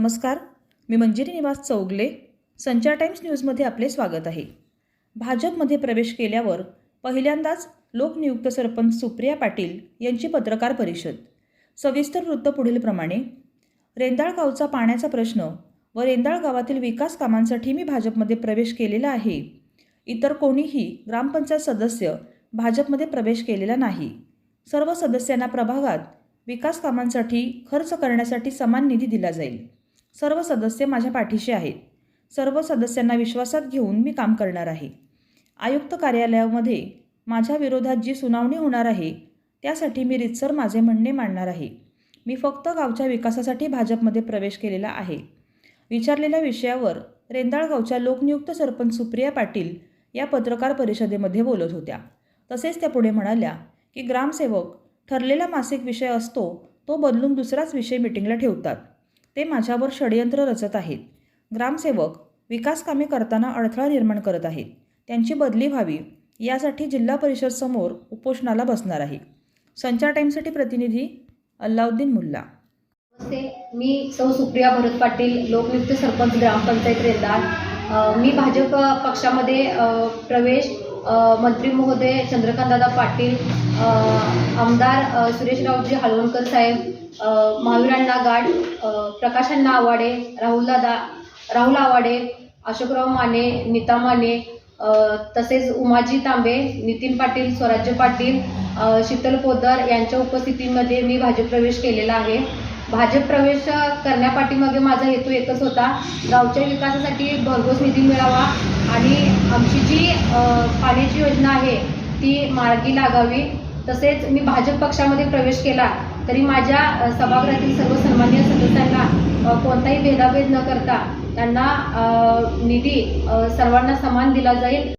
नमस्कार. मी मंजिरी निवास चौगले. संचार टाइम्स न्यूजमध्ये आपले स्वागत आहे. भाजपमध्ये प्रवेश केल्यावर पहिल्यांदाच लोकनियुक्त सरपंच सुप्रिया पाटील यांची पत्रकार परिषद. सविस्तर वृत्त पुढीलप्रमाणे रेंदाळ गावचा पाण्याचा प्रश्न व रेंदाळ गावातील विकास कामांसाठी मी भाजपमध्ये प्रवेश केलेला आहे. इतर कोणीही ग्रामपंचायत सदस्य भाजपमध्ये प्रवेश केलेला नाही. सर्व सदस्यांना प्रभागात विकास कामांसाठी खर्च करण्यासाठी समान निधी दिला जाईल. सर्व सदस्य माझ्या पाठीशी आहेत. सर्व सदस्यांना विश्वासात घेऊन मी काम करणार आहे. आयुक्त कार्यालयामध्ये माझ्या विरोधात जी सुनावणी होणार आहे त्यासाठी मी रितसर माझे म्हणणे मांडणार आहे. मी फक्त गावच्या विकासासाठी भाजपमध्ये प्रवेश केलेला आहे. विचारलेल्या विषयावर रेंदाळ गावच्या लोकनियुक्त सरपंच सुप्रिया पाटील या पत्रकार परिषदेमध्ये बोलत होत्या. तसेच त्या पुढे म्हणाल्या की ग्रामसेवक ठरलेला मासिक विषय असतो तो बदलून दुसराच विषय मिटिंगला ठेवतात. ते माझ्यावर षडयंत्र रचत आहेत. ग्रामसेवक विकास कामे करताना अडथळा निर्माण करत आहेत. त्यांची बदली व्हावी यासाठी जिल्हा परिषद समोर उपोषणाला बसणार आहे. संचार टाईमसाठी प्रतिनिधी अल्लाउद्दीन मुल्ला. नमस्ते मी सौ सुप्रिया भरत पाटील लोकनियुक्त सरपंच ग्रामपंचायत रेंदाळ मी भाजप पक्षामध्ये प्रवेश मंत्री महोदय चंद्रकांतदादा पाटील आमदार सुरेशरावजी हळवणकर साहेब महावीरांना गाड प्रकाशांना आवाडे राहुलदादा राहुल आवाडे अशोकराव माने नीता माने तसेच उमाजी तांबे नितीन पाटील स्वराज्य पाटील शीतल पोदर यांच्या उपस्थितीमध्ये मी भाजप प्रवेश केलेला आहे. भाजप प्रवेश करण्यापाठीमागे माझा हेतू एकच होता. गावच्या विकासासाठी भरघोस निधी मिळावा आणि आमची जी पाण्याची योजना आहे ती मार्गी लागावी. तसेच मी भाजप पक्षामध्ये प्रवेश केला. तरी माझ्या सभागृहातील सर्व सन्मान्य सदस्यांना कोणताही भेदाभेद न करता त्यांना निधी सर्वांना समान दिला जाईल.